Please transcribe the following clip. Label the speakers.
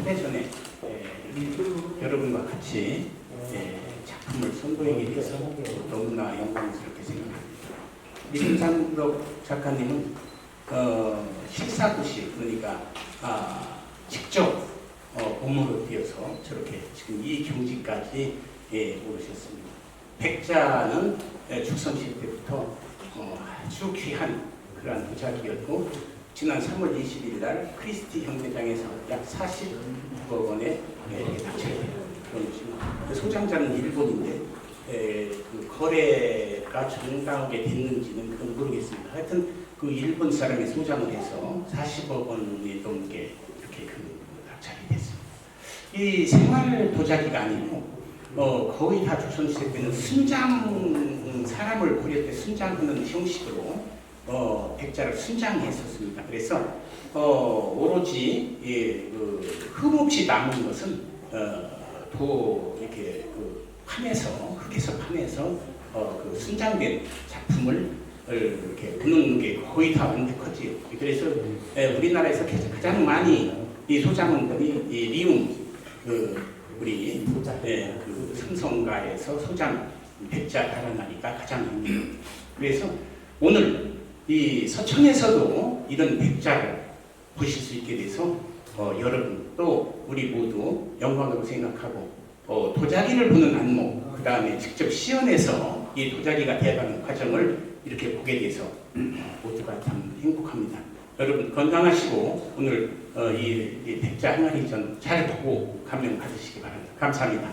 Speaker 1: 차례전에 에, 여러분과 같이 에, 작품을 선보이게 돼서 너무나 영광스럽게 생각합니다. 민상덕 작가님은 어, 실사도시 그러니까 아, 직접 어, 본문으로 띄어서 저렇게 지금 이 경지까지 예, 오르셨습니다. 백자는 예, 축성시 때부터 어, 아주 귀한 그러한 도자기였고 지난 3월 20일 날 크리스티 경매장에서 약 40억 원에 예, 낙찰된 그런 것입니다. 그 소장자는 일본인데 에, 그 거래가 정당하게 됐는지는 그건 모르겠습니다. 하여튼 그 일본 사람이 소장을 해서 40억 원이 넘게 이렇게 그 낙찰이 됐습니다. 이 생활 도자기가 아니고 어, 거의 다 조선시대 때는 순장 음, 사람을 고려 때 순장하는 형식으로 어, 백자를 순장했었습니다. 그래서 어, 오로지 예, 그, 흠없이 남은 것은 어, 도 이렇게 그 판에서 흙에서 판에서 어, 그 순장된 작품을 이렇게 보는 게 거의 다 완벽하지요. 그래서 에, 우리나라에서 가장- 많이 이 소장원들이 이 리움 그 우리 예, 그 삼성가에서 소장 백자 달아나니까 가장 유명해요. 그래서 오늘 이 서천에서도 이런 백자를 보실 수 있게 돼서 어, 여러분 또 우리 모두 영광으로 생각하고 어, 도자기를 보는 안목 그 다음에 직접 시연해서 이 도자기가 되어가는 과정을 이렇게 보게 돼서 모두가 참 행복합니다. 여러분 건강하시고 오늘 어, 이, 이 백자 항아리전 잘 보고 감명 받으시기 바랍니다. 감사합니다.